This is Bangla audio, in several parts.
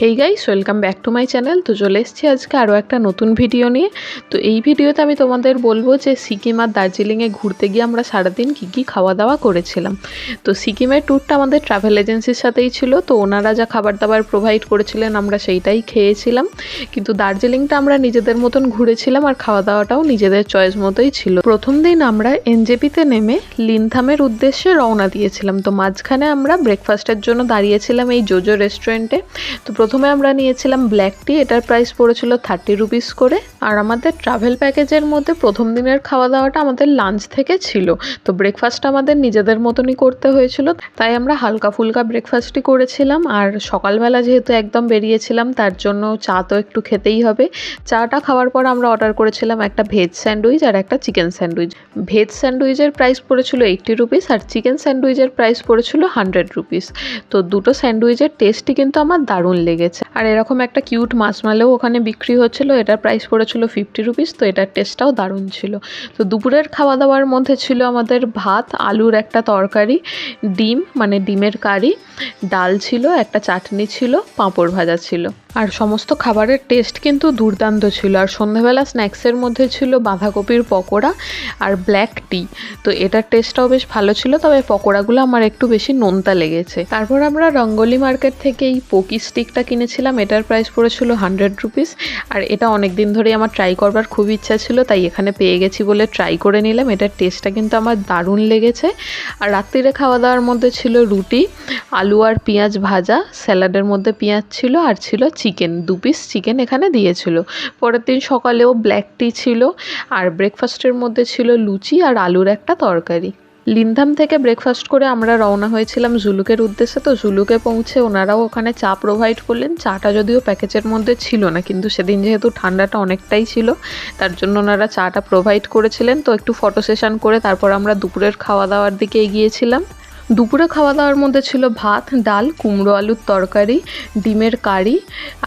Hey guys welcome back to my channel তো চলে এসেছি আজকে আরও একটা নতুন ভিডিও নিয়ে। তো এই ভিডিওতে আমি তোমাদের বলব যে সিকিম আর দার্জিলিংয়ে ঘুরতে গিয়ে আমরা সারাদিন কী কী খাওয়া দাওয়া করেছিলাম। তো সিকিমের ট্যুরটা আমাদের ট্রাভেল এজেন্সির সাথেই ছিল। তো ওনারা যা খাবার দাবার প্রোভাইড করেছিলেন আমরা সেইটাই খেয়েছিলাম। কিন্তু দার্জিলিংটা আমরা নিজেদের মতন ঘুরেছিলাম আর খাওয়া দাওয়াটাও নিজেদের চয়েস মতোই ছিল। প্রথম দিন আমরা এনজেপিতে নেমে লিনথামের উদ্দেশ্যে রওনা দিয়েছিলাম। তো মাঝখানে আমরা ব্রেকফাস্টের জন্য দাঁড়িয়েছিলাম এই জোজো রেস্টুরেন্টে তো প্রথমে আমরা নিয়েছিলাম ব্ল্যাক টি এটার প্রাইস পড়েছিল থার্টি রুপিস করে। আর আমাদের ট্রাভেল প্যাকেজের মধ্যে প্রথম দিনের খাওয়া দাওয়াটা আমাদের লাঞ্চ থেকে ছিল। তো ব্রেকফাস্ট আমাদের নিজেদের মতনই করতে হয়েছিল। তাই আমরা হালকা ফুলকা ব্রেকফাস্টই করেছিলাম। আর সকালবেলা যেহেতু একদম বেরিয়েছিলাম, তার জন্য চা তো একটু খেতেই হবে। চাটা খাওয়ার পর আমরা অর্ডার করেছিলাম একটা ভেজ স্যান্ডউইচ আর একটা চিকেন স্যান্ডউইচ ভেজ স্যান্ডউইচের প্রাইস পড়েছিল এইট্টি রুপিস আর চিকেন স্যান্ডউইচের প্রাইস পড়েছিল হান্ড্রেড রুপিস তো দুটো স্যান্ডউইচের টেস্টই কিন্তু আমার দারুণ লেগেছে। আর এরকম একটা কিউট মাছমালেও ওখানে বিক্রি হচ্ছিল, এটার প্রাইস পড়েছিল ফিফটি রুপিস তো এটার টেস্টটাও দারুণ ছিল। তো দুপুরের খাওয়া দাওয়ার মধ্যে ছিল আমাদের ভাত, আলুর একটা তরকারি, ডিম মানে ডিমের কারি, ডাল ছিল, একটা চাটনি ছিল, পাঁপড় ভাজা ছিল। আর সমস্ত খাবারের টেস্ট কিন্তু দুর্দান্ত ছিল। আর সন্ধেবেলা স্ন্যাক্সের মধ্যে ছিল বাঁধাকপির পকোড়া আর ব্ল্যাক টি তো এটার টেস্টটাও বেশ ভালো ছিল, তবে পকোড়াগুলো আমার একটু বেশি নোনতা লেগেছে। তারপর আমরা রঙ্গলি মার্কেট থেকে এই পকি স্টিকটা কিনেছিলাম, এটার প্রাইস পড়েছিল হান্ড্রেড রুপিস আর এটা অনেক দিন ধরেই আমার ট্রাই করবার খুব ইচ্ছা ছিল, তাই এখানে পেয়ে গেছি বলে ট্রাই করে নিলাম। এটার টেস্টটা কিন্তু আমার দারুণ লেগেছে। আর রাত্রিরে খাওয়া দাওয়ার মধ্যে ছিল রুটি, আলু আর পেঁয়াজ ভাজা, স্যালাডের মধ্যে পেঁয়াজ ছিল আর ছিল চিকেন দু পিস চিকেন এখানে দিয়েছিল। পরের দিন সকালেও ব্ল্যাক টি ছিল, আর ব্রেকফাস্টের মধ্যে ছিল লুচি আর আলুর একটা তরকারি। লিনধাম থেকে ব্রেকফাস্ট করে আমরা রওনা হয়েছিলাম জুলুকের উদ্দেশ্যে। তো জুলুকে পৌঁছে ওনারাও ওখানে চা প্রোভাইড করলেন। চাটা যদিও প্যাকেজের মধ্যে ছিল না, কিন্তু সেদিন যেহেতু ঠান্ডাটা অনেকটাই ছিল, তার জন্য ওনারা চাটা প্রোভাইড করেছিলেন। তো একটু ফটো সেশন করে তারপর আমরা দুপুরের খাওয়া দাওয়ার দিকে এগিয়েছিলাম। দুপুরে খাওয়া দাওয়ার মধ্যে ছিল ভাত, ডাল, কুমড়ো আলুর তরকারি, ডিমের কারি,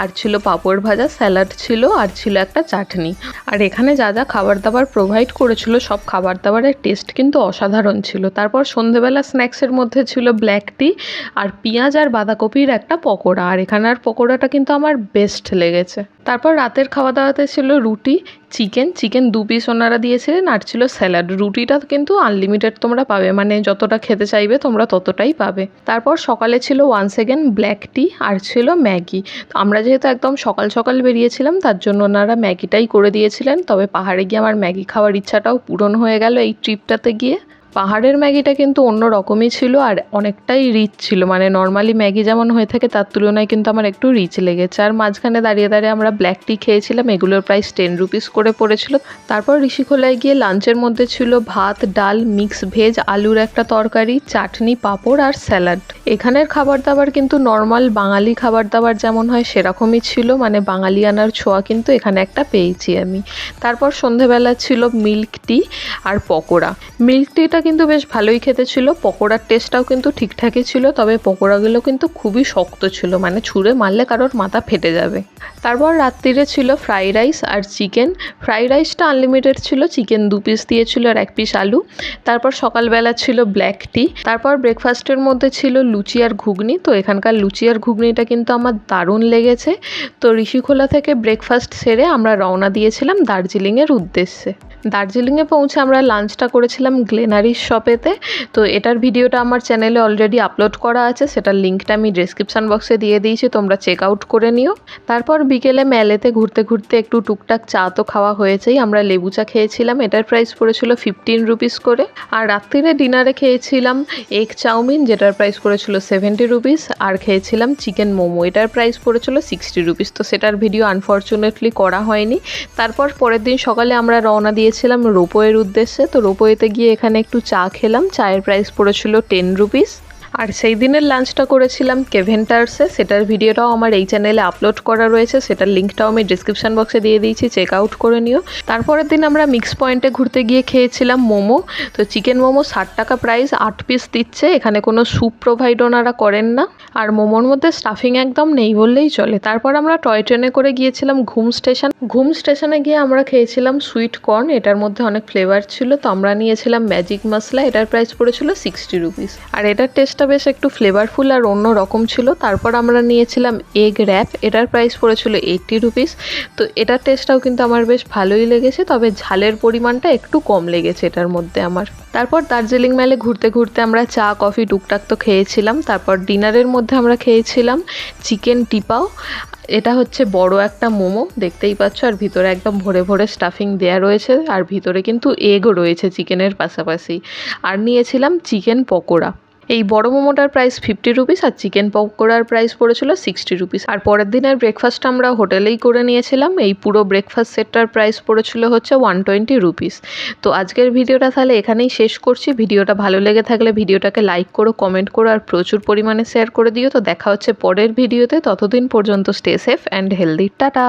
আর ছিল পাঁপড় ভাজা, স্যালাড ছিল, আর ছিল একটা চাটনি। আর এখানে যা যা খাবার দাবার প্রোভাইড করেছিল, সব খাবার দাবারের টেস্ট কিন্তু অসাধারণ ছিল। তারপর সন্ধেবেলা স্ন্যাক্সের মধ্যে ছিল ব্ল্যাক টি আর পেঁয়াজ আর বাঁধাকপির একটা পকোড়া। আর এখানের পকোড়াটা কিন্তু আমার বেস্ট লেগেছে। তারপর রাতের খাওয়া দাওয়াতে ছিল রুটি চিকেন চিকেন দু পিস ওনারা দিয়েছিলেন, আর ছিল স্যালাড। রুটিটা কিন্তু আনলিমিটেড তোমরা পাবে মানে যতটা খেতে চাইবে তোমরা ততটাই পাবে। তারপর সকালে ছিল ওয়ান সেকেন্ড ব্ল্যাক টি আর ছিল ম্যাগি। আমরা যেহেতু একদম সকাল সকাল বেরিয়েছিলাম, তার জন্য ওনারা ম্যাগিটাই করে দিয়েছিলেন। তবে পাহাড়ে গিয়ে আমার ম্যাগি খাওয়ার ইচ্ছাটাও পূরণ হয়ে গেল এই ট্রিপটাতে গিয়ে। পাহাড়ের ম্যাগিটা কিন্তু অন্য রকমই ছিল আর অনেকটাই রিচ ছিল। মানে নর্মালি ম্যাগি যেমন হয়ে থাকে, তার তুলনায় কিন্তু আমার একটু রিচ লেগেছে। আর মাঝখানে দাঁড়িয়ে দাঁড়িয়ে আমরা ব্ল্যাক টি খেয়েছিলাম, এগুলোর প্রাইস টেন রুপিস করে পড়েছিল। তারপর ঋষিখোলায় গিয়ে লাঞ্চের মধ্যে ছিল ভাত, ডাল মিক্স ভেজ আলুর একটা তরকারি, চাটনি, পাঁপড় আর স্যালাড এখানের খাবার দাবার কিন্তু নর্মাল বাঙালি খাবার দাবার যেমন হয় সেরকমই ছিল। মানে বাঙালিয়ানার ছোঁয়া কিন্তু এখানে একটা পেয়েছি আমি। তারপর সন্ধেবেলা ছিল মিল্ক টি আর পকোড়া। মিল্ক টিটা কিন্তু বেশ ভালোই খেতে ছিল। পকোড়ার টেস্টটাও কিন্তু ঠিকঠাকই ছিল, তবে পকোড়াগুলো কিন্তু খুবই শক্ত ছিল। মানে ছুঁড়ে মারলে কারোর মাথা ফেটে যাবে। তারপর রাত্রিরে ছিল ফ্রাই রাইস আর চিকেন ফ্রাই রাইসটা আনলিমিটেড ছিল। চিকেন দু পিস দিয়েছিল আর এক পিস আলু। তারপর সকালবেলা ছিল ব্ল্যাক টি তারপর ব্রেকফাস্টের মধ্যে ছিল লুচি আর ঘুগনি। তো এখানকার লুচি আর ঘুগনিটা কিন্তু আমার দারুণ লেগেছে। তো ঋষিখোলা থেকে ব্রেকফাস্ট সেরে আমরা রওনা দিয়েছিলাম দার্জিলিংয়ের উদ্দেশ্যে। দার্জিলিংয়ে পৌঁছে আমরা লাঞ্চটা করেছিলাম গ্লেনারির শপেতে। তো এটার ভিডিওটা আমার চ্যানেলে অলরেডি আপলোড করা আছে, সেটার লিঙ্কটা আমি ডিসক্রিপশান বক্সে দিয়ে দিয়েছি, তোমরা চেক আউট করে নিও। তারপর বিকেলে মেলেতে ঘুরতে ঘুরতে একটু টুকটাক চা তো খাওয়া হয়েছেই, আমরা লেবু চা খেয়েছিলাম, এটার প্রাইস পড়েছিল ফিফটিন রুপিস করে। আর রাত্রিরে ডিনারে খেয়েছিলাম এগ চাউমিন যেটার প্রাইস পড়েছিল সেভেন্টি রুপিস আর খেয়েছিলাম চিকেন মোমো, এটার প্রাইস পড়েছিল সিক্সটি রুপিস তো সেটার ভিডিও আনফর্চুনেটলি করা হয়নি। তারপর পরের দিন সকালে আমরা রওনা দিয়েছিলাম রোপওয়ের উদ্দেশ্যে, তো রোপওয়েতে গিয়ে এখানে একটু চা খেলাম। চায়ের প্রাইস পড়েছিল টেন রুপিস আর সেই দিনের লাঞ্চটা করেছিলাম কেভেন্টার্সে সেটার ভিডিওটাও আমার এই চ্যানেলে আপলোড করা রয়েছে, সেটার লিঙ্কটাও আমি ডিসক্রিপশান বক্সে দিয়ে দিয়েছি চেক আউট করে নিও। তারপরের দিন আমরা মিক্স পয়েন্টে ঘুরতে গিয়ে খেয়েছিলাম মোমো, তো চিকেন মোমো ষাট টাকা প্রাইস আট পিস দিচ্ছে, এখানে কোনো স্যুপ প্রোভাইড ওনারা করেন না, আর মোমোর মধ্যে স্টাফিং একদম নেই বললেই চলে। তারপর আমরা টয় ট্রেনে করে গিয়েছিলাম ঘুম স্টেশন ঘুম স্টেশনে গিয়ে আমরা খেয়েছিলাম সুইট কর্ন এটার মধ্যে অনেক ফ্লেভার ছিল, তো আমরা নিয়েছিলাম ম্যাজিক মশলা এটার প্রাইস পড়েছিল সিক্সটি রুপিস আর এটার টেস্টটা টেস্টটা বেশ একটু ফ্লেভারফুল আর অন্য রকম ছিল। তারপর আমরা নিয়েছিলাম এগ র্যাপ এটার প্রাইস পড়েছিল এইট্টি রুপিস তো এটার টেস্টটাও কিন্তু আমার বেশ ভালোই লেগেছে, তবে ঝালের পরিমাণটা একটু কম লেগেছে এটার মধ্যে আমার। তারপর দার্জিলিং মেলে ঘুরতে ঘুরতে আমরা চা, কফি, টুকটাক তো খেয়েছিলাম। তারপর ডিনারের মধ্যে আমরা খেয়েছিলাম চিকেন টিপাও এটা হচ্ছে বড় একটা মোমো, দেখতেই পাচ্ছ, আর ভিতরে একদম ভরে ভরে স্টাফিং দেয়া রয়েছে, আর ভিতরে কিন্তু এগও রয়েছে চিকেনের পাশাপাশি। আর নিয়েছিলাম চিকেন পকোড়া। এই বড় মোমোটার প্রাইস ফিফটি রুপিস আর চিকেন পকোড়ার প্রাইস পড়েছিল সিক্সটি রুপিস আর পরের দিনের ব্রেকফাস্ট আমরা হোটেলেই করে নিয়েছিলাম। এই পুরো ব্রেকফাস্ট সেটটার প্রাইস পড়েছিল হচ্ছে ওয়ান টোয়েন্টি রুপিস তো আজকের ভিডিওটা তাহলে এখানেই শেষ করছি। ভিডিওটা ভালো লেগে থাকলে ভিডিওটাকে লাইক করো কমেন্ট করো আর প্রচুর পরিমাণে শেয়ার করে দিও। তো দেখা হচ্ছে পরের ভিডিওতে। ততদিন পর্যন্ত stay safe and healthy tata!